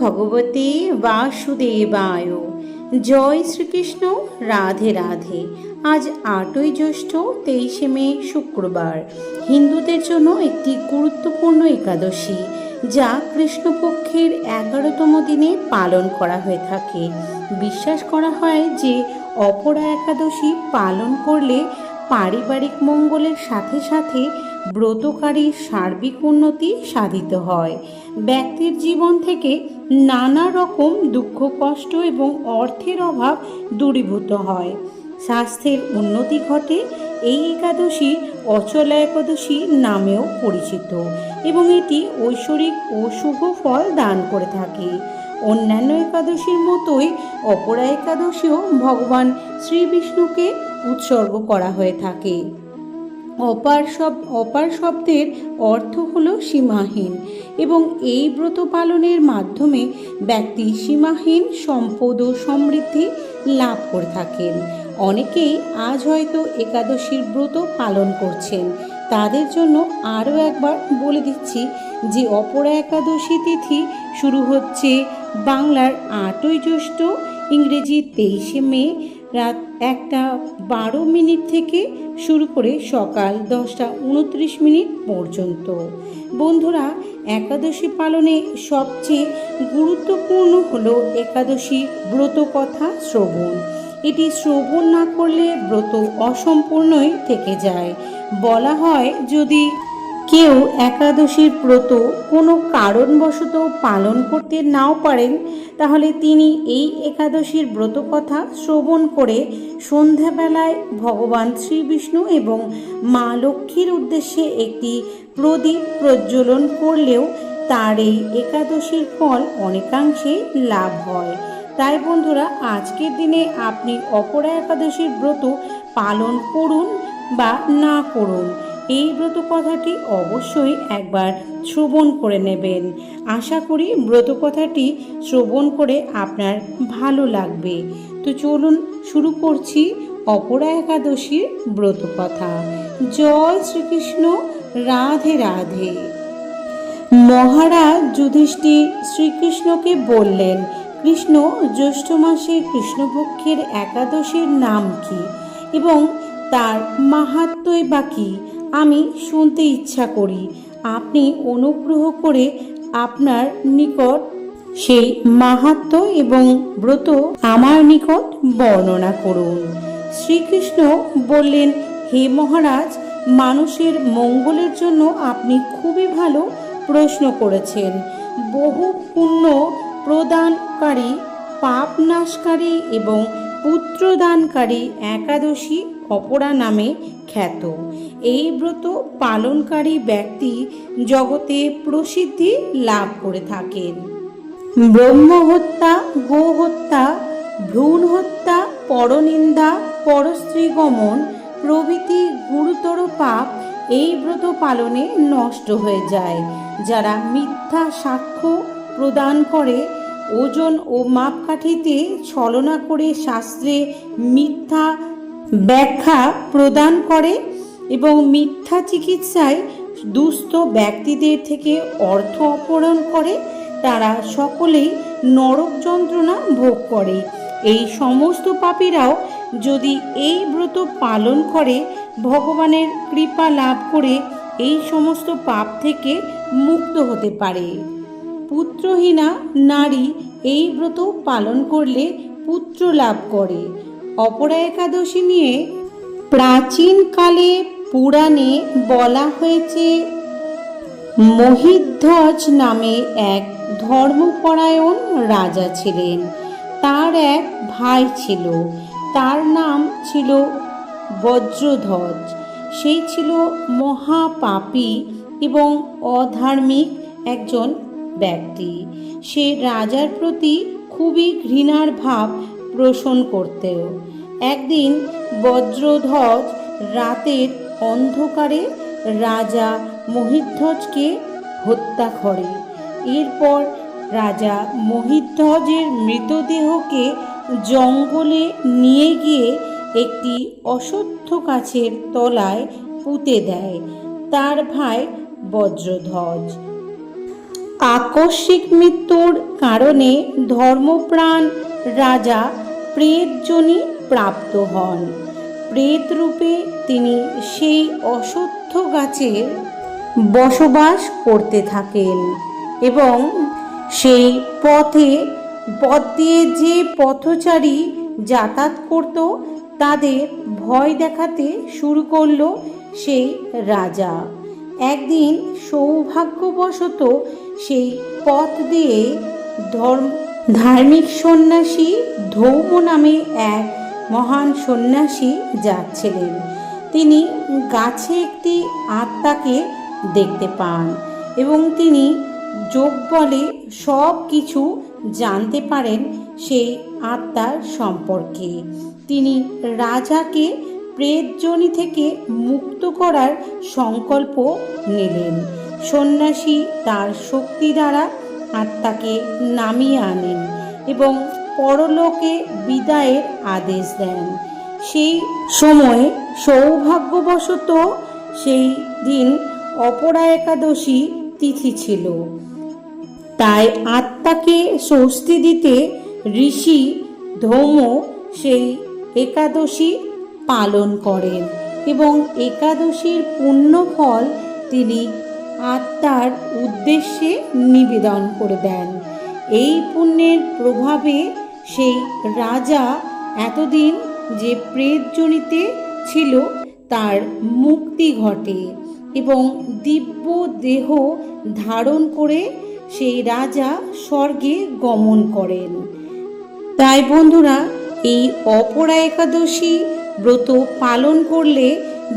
ভগবতে বাসুদেবায়। জয় শ্রীকৃষ্ণ, রাধে রাধে। আজ আটই জ্যৈষ্ঠ, তেইশে মে, শুক্রবার। হিন্দুদের জন্য একটি গুরুত্বপূর্ণ একাদশী, যা কৃষ্ণপক্ষের এগারোতম দিনে পালন করা হয়ে থাকে। বিশ্বাস করা হয় যে, অপরা একাদশী পালন করলে পারিবারিক মঙ্গলের সাথে সাথে ব্রতকারীর সার্বিক উন্নতি সাধিত হয়। ব্যক্তির জীবন থেকে নানা রকম দুঃখ, কষ্ট এবং অর্থের অভাব দূরীভূত হয়। স্বাস্থ্যের উন্নতি ঘটে এই একাদশী অচলা একাদশী নামেও পরিচিত এবং এটি ঐশ্বরিক ও শুভ ফল দান করে থাকে। অন্যান্য একাদশীর মতোই অপরা একাদশীও ভগবান শ্রী বিষ্ণুকে উৎসর্গ করা হয়ে থাকে। অপার শব অপার শব্দের অর্থ হল সীমাহীন এবং এই ব্রত পালনের মাধ্যমে ব্যক্তি সীমাহীন সম্পদ ও সমৃদ্ধি লাভ করে থাকেন। অনেকেই আজ হয়তো একাদশীর ব্রত পালন করছেন। তাদের জন্য আরও একবার বলে দিচ্ছি যে অপরা একাদশী তিথি শুরু হচ্ছে বাংলার আটই জ্যৈষ্ঠ, ইংরেজি তেইশে মে, রাত একটা বারো মিনিট থেকে শুরু করে সকাল দশটা উনত্রিশ মিনিট পর্যন্ত। বন্ধুরা, একাদশী পালনে সবচেয়ে গুরুত্বপূর্ণ হল একাদশী ব্রত কথা শ্রবণ। এটি শ্রবণ না করলে ব্রত অসম্পূর্ণই থেকে যায়। বলা হয় যদি কেউ একাদশীর ব্রত কোনো কারণবশত পালন করতে নাও পারেন, তাহলে তিনি এই একাদশীর ব্রত কথা শ্রবণ করে সন্ধ্যাবেলায় ভগবান শ্রী বিষ্ণু এবং মা লক্ষ্মীর উদ্দেশ্যে একটি প্রদীপ প্রজ্বলন করলেও তার এই একাদশীর ফল অনেকাংশে লাভ হয়। তাই বন্ধুরা, আজকের দিনে আপনি অপরা একাদশীর ব্রত পালন করুন বা না করুন। এই ব্রত কথাটি অবশ্যই একবার শ্রবণ করে নেবেন। আশা করি ব্রত কথাটি শ্রবণ করে আপনার ভালো লাগবে। তো চলুন শুরু করছি অপরা একাদশীর ব্রত কথা জয় শ্রীকৃষ্ণ, রাধে রাধে। মহারাজ যুধিষ্ঠির শ্রীকৃষ্ণকে বললেন, কৃষ্ণ, জ্যৈষ্ঠ মাসে কৃষ্ণপক্ষের একাদশীর নাম কি এবং তার মাহাত্মই বা কী? আমি শুনতে ইচ্ছা করি। আপনি অনুগ্রহ করে আপনার নিকট সেই মাহাত্ম এবং ব্রত আমার নিকট বর্ণনা করুন। শ্রীকৃষ্ণ বললেন, হে মহারাজ, মানুষের মঙ্গলের জন্য আপনি খুবই ভালো প্রশ্ন করেছেন। বহু পুণ্য প্রদানকারী, পাপ নাশকারী এবং পুত্রদানকারী একাদশী অপরা নামে খ্যাত। এই ব্রত পালনকারী ব্যক্তি জগতে প্রসিদ্ধি লাভ করে থাকেন। ব্রহ্মহত্যা গোহত্যা ভ্রূণ হত্যা, পরনিন্দা পরস্ত্রীগমন প্রভৃতি গুরুতর পাপ এই ব্রত পালনে নষ্ট হয়ে যায়। যারা মিথ্যা সাক্ষ্য প্রদান করে, ওজন ও মাপকাঠিতে ছলনা করে শাস্ত্রে মিথ্যা ব্যাখ্যা প্রদান করে এবং মিথ্যা চিকিৎসায় দুস্থ ব্যক্তিদের থেকে অর্থ অপহরণ করে, তারা সকলেই নরক যন্ত্রণা ভোগ করে। এই সমস্ত পাপীরাও যদি এই ব্রত পালন করে, ভগবানের কৃপা লাভ করে এই সমস্ত পাপ থেকে মুক্ত হতে পারে। পুত্রহীনা নারী এই ব্রত পালন করলে পুত্র লাভ করে। অপরা একাদশী নিয়ে প্রাচীনকালে পুরাণে বলা হয়েছে, মহিধ্বজ নামে এক ধর্মপরায়ণ রাজা ছিলেন। তার এক ভাই ছিল। তার নাম ছিল বজ্রধ্বজ। সেই ছিল মহাপাপী এবং অধার্মিক একজন ব্যক্তি। সে রাজার প্রতি খুবই ঘৃণার ভাব পোষণ করতেও। একদিন বজ্রধ্বজ রাতের অন্ধকারে রাজা মহিধ্বজকে হত্যা করে। এরপর রাজা মহিধ্বজের মৃতদেহকে জঙ্গলে নিয়ে গিয়ে একটি অশ্বত্থ গাছের তলায় পুঁতে দেয়। তার ভাই বজ্রধ্বজ। আকস্মিক মৃত্যুর কারণে ধর্মপ্রাণ রাজা প্রেতজনী প্রাপ্ত হন। প্রেত রূপে তিনি সেই অশ্বত্থ গাছের বসবাস করতে থাকেন এবং সেই পথে পথ দিয়ে যে পথচারী যাতায়াত করত, তাদের ভয় দেখাতে শুরু করল সেই রাজা। একদিন সৌভাগ্যবশত সেই পথ দিয়ে ধর্ম, ধার্মিক সন্ন্যাসী ধৌম নামে এক মহান সন্ন্যাসী যাচ্ছিলেন। তিনি গাছে একটি আত্মাকে দেখতে পান এবং তিনি যোগ বলে সব কিছু জানতে পারেন সেই আত্মার সম্পর্কে। তিনি রাজাকে প্রেতজনি থেকে মুক্ত করার সংকল্প নিলেন। সন্ন্যাসী তার শক্তি দ্বারা আত্মাকে নামিয়ে আনেন এবং পরলোকে বিদায়ের আদেশ দেন। সেই সময়ে সৌভাগ্যবশত সেই দিন অপরা একাদশী তিথি ছিল। তাই আত্মাকে স্বস্তি দিতে ঋষি ধৌম সেই একাদশী পালন করেন এবং একাদশীর পুণ্য ফল তিনি আত্মার উদ্দেশ্যে নিবেদন করে দেন। এই পুণ্যের প্রভাবে সেই রাজা এতদিন যে প্রেতজনিতে ছিল, তার মুক্তি ঘটে এবং দিব্য দেহ ধারণ করে সেই রাজা স্বর্গে গমন করেন। তাই বন্ধুরা, এই অপরা একাদশী ব্রত পালন করলে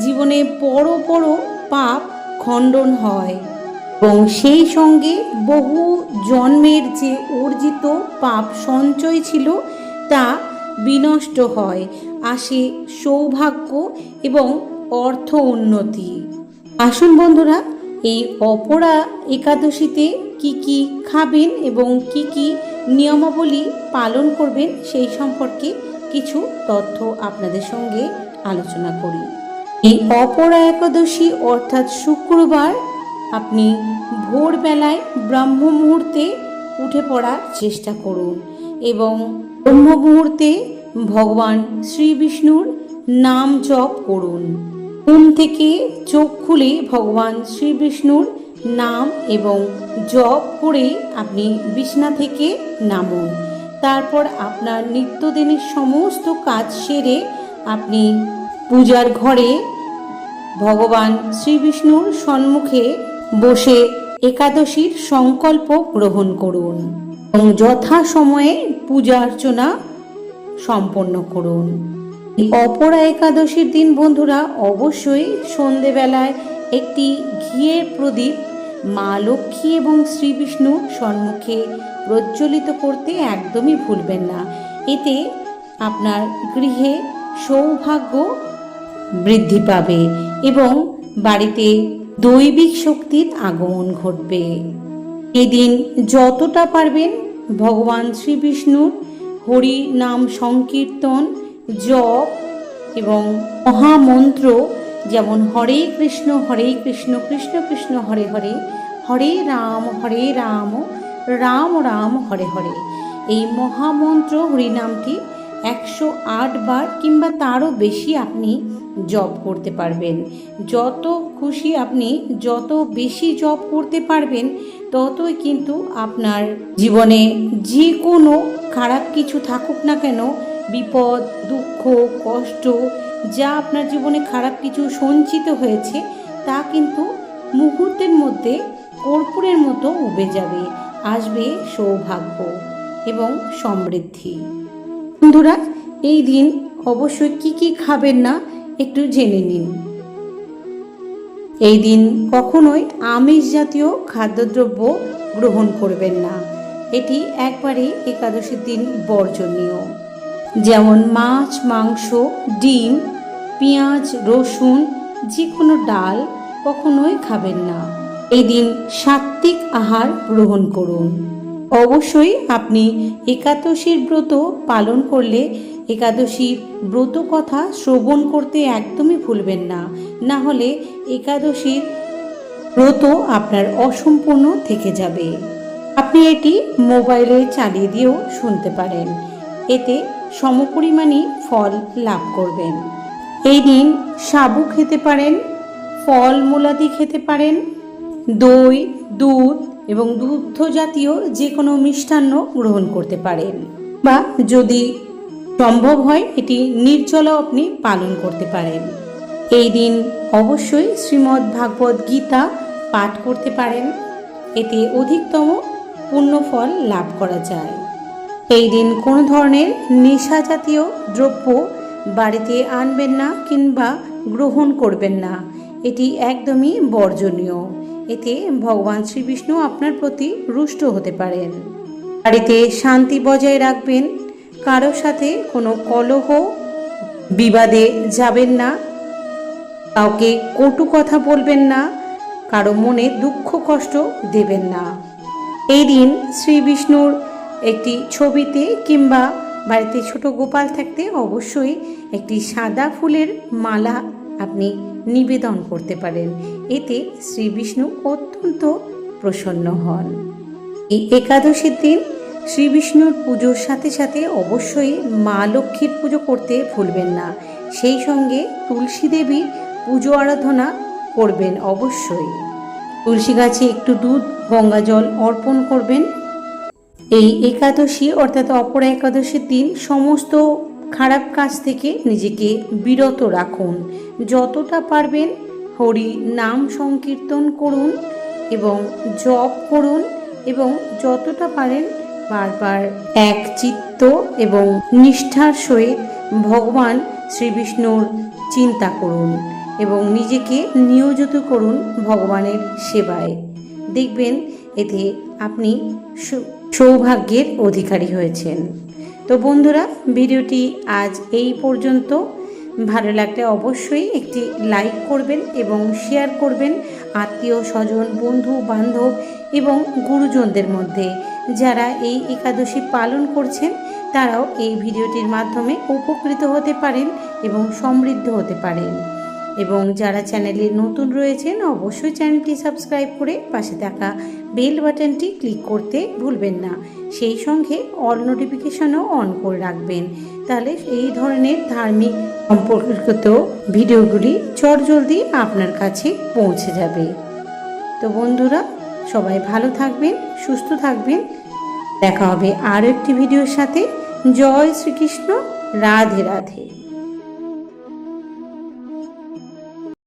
জীবনে বড় বড় পাপ খণ্ডন হয় এবং সেই সঙ্গে বহু জন্মের যে অর্জিত পাপ সঞ্চয় ছিল, তা বিনষ্ট হয়, আসে সৌভাগ্য এবং অর্থ উন্নতি। আসুন বন্ধুরা, এই অপরা একাদশীতে কি কি খাবেন এবং কি কি নিয়মাবলী পালন করবেন সেই সম্পর্কে কিছু তথ্য আপনাদের সঙ্গে আলোচনা করি। এই অপরা একাদশী অর্থাৎ শুক্রবার আপনি ভোরবেলায় ব্রহ্ম মুহূর্তে উঠে পড়ার চেষ্টা করুন এবং ব্রহ্ম মুহূর্তে ভগবান শ্রী বিষ্ণুর নাম জপ করুন। ঘুম থেকে চোখ খুলে ভগবান শ্রী বিষ্ণুর নাম এবং জপ করে আপনি বিছনা থেকে নামুন। তারপর আপনার নিত্যদিনের সমস্ত কাজ সেরে আপনি পূজার ঘরে ভগবান শ্রী বিষ্ণুর সম্মুখে বসে একাদশীর সংকল্প গ্রহণ করুন এবং যথা সময়ে পূজা অর্চনা সম্পন্ন করুন। অপরা একাদশীর দিন বন্ধুরা, অবশ্যই সন্ধেবেলায় একটি ঘিয়ের প্রদীপ মা লক্ষ্মী এবং শ্রী বিষ্ণু সম্মুখে প্রজ্বলিত করতে একদমই ভুলবেন না। এতে আপনার গৃহে সৌভাগ্য বৃদ্ধি পাবে এবং বাড়িতে দৈবিক শক্তির আগমন ঘটবে। এদিন যতটা পারবেন ভগবান শ্রীবিষ্ণুর হরি নাম সংকীর্তন, জপ এবং মহামন্ত্র যেমন হরে কৃষ্ণ হরে কৃষ্ণ কৃষ্ণ কৃষ্ণ, হরে হরে হরে রাম হরে রাম রাম রাম, হরে হরে। এই মহামন্ত্র হরিনামটি একশো আট বার কিংবা তারও বেশি আপনি জব করতে পারবেন। যত খুশি আপনি যত বেশি জব করতে পারবেন, ততই কিন্তু আপনার জীবনে যে কোনো খারাপ কিছু থাকুক না কেন, বিপদ, দুঃখ, কষ্ট, যা আপনার জীবনে খারাপ কিছু সঞ্চিত হয়েছে, তা কিন্তু মুহূর্তের মধ্যে কর্পূরের মতো উবে যাবে, আসবে সৌভাগ্য এবং সমৃদ্ধি। বন্ধুরা, এই দিন অবশ্যই কি কি খাবেন না একটু জেনে নিন। এই দিন কখনোই আমিষ জাতীয় খাদ্যদ্রব্য গ্রহণ করবেন না। এটি একবারে একাদশীর দিন বর্জনীয়। যেমন মাছ, মাংস, ডিম, পেঁয়াজ, রসুন যে কোনো ডাল কখনোই খাবেন না। এই দিন সাত্ত্বিক আহার গ্রহণ করুন। অবশ্যই আপনি একাদশীর ব্রত পালন করলে একাদশীর ব্রত কথা শ্রবণ করতে একদমই ভুলবেন না। না হলে একাদশীর ব্রত আপনার অসম্পূর্ণ থেকে যাবে। আপনি এটি মোবাইলে চালিয়ে দিয়েও শুনতে পারেন। এতে সমপরিমাণই ফল লাভ করবেন। এই দিন সাবু খেতে পারেন, ফল মূলাদি খেতে পারেন, দই, দুধ এবং দুগ্ধ জাতীয় যে কোনো মিষ্টান্ন গ্রহণ করতে পারেন বা যদি সম্ভব হয়, এটি নির্জলাও আপনি পালন করতে পারেন। এই দিন অবশ্যই শ্রীমদ্ ভাগবত গীতা পাঠ করতে পারেন। এতে অধিকতম পুণ্যফল লাভ করা যায়। এই দিন কোনো ধরনের নেশা জাতীয় দ্রব্য বাড়িতে আনবেন না কিংবা গ্রহণ করবেন না, এটি একদমই বর্জনীয়। এতে ভগবান শ্রীবিষ্ণু আপনার প্রতি রুষ্ট হতে পারেন। বাড়িতে শান্তি বজায় রাখবেন, কারোর সাথে কোনো কলহ, বিবাদে যাবেন না, কাউকে কটু কথা বলবেন না, কারও মনে দুঃখ কষ্ট দেবেন না। এই দিন শ্রী বিষ্ণুর একটি ছবিতে কিংবা বাড়িতে ছোট গোপাল থাকতে অবশ্যই একটি সাদা ফুলের মালা আপনি নিবেদন করতে পারেন। এতে শ্রী বিষ্ণু অত্যন্ত প্রসন্ন হন। এই একাদশীর দিন শ্রী বিষ্ণুর পুজোর সাথে সাথে অবশ্যই মা লক্ষ্মীর পুজো করতে ভুলবেন না। সেই সঙ্গে তুলসী দেবীর পুজো আরাধনা করবেন অবশ্যই। তুলসী গাছে একটু দুধ, গঙ্গা জল অর্পণ করবেন। এই একাদশী অর্থাৎ অপরা একাদশীর দিন সমস্ত খারাপ কাজ থেকে নিজেকে বিরত রাখুন। যতটা পারবেন হরি নাম সংকীর্তন করুন এবং জপ করুন এবং যতটা পারেন বারবার এক চিত্ত এবং নিষ্ঠার সহিত ভগবান শ্রীবিষ্ণুর চিন্তা করুন এবং নিজেকে নিয়োজিত করুন ভগবানের সেবায়। দেখবেন এতে আপনি সৌভাগ্যের অধিকারী হয়েছেন। তো বন্ধুরা, ভিডিওটি আজ এই পর্যন্ত। ভালো লাগলে অবশ্যই একটি লাইক করবেন এবং শেয়ার করবেন আত্মীয় স্বজন, বন্ধু, বান্ধব এবং গুরুজনদের মধ্যে। যারা এই একাদশী পালন করছেন, তারাও এই ভিডিওটির মাধ্যমে উপকৃত হতে পারেন এবং সমৃদ্ধ হতে পারেন। এবং যারা চ্যানেলে নতুন রয়েছেন, অবশ্যই চ্যানেলটি সাবস্ক্রাইব করে পাশে থাকা বেল বাটনটি ক্লিক করতে ভুলবেন না। সেই সঙ্গে অল নোটিফিকেশনও অন করে রাখবেন। তাহলে এই ধরনের ধার্মিক সম্পর্কিত ভিডিওগুলি চটজলদি আপনার কাছে পৌঁছে যাবে। তো বন্ধুরা, সবাই ভালো থাকবেন, সুস্থ থাকবেন। দেখা হবে আরও একটি ভিডিওর সাথে। জয় শ্রীকৃষ্ণ, রাধে রাধে।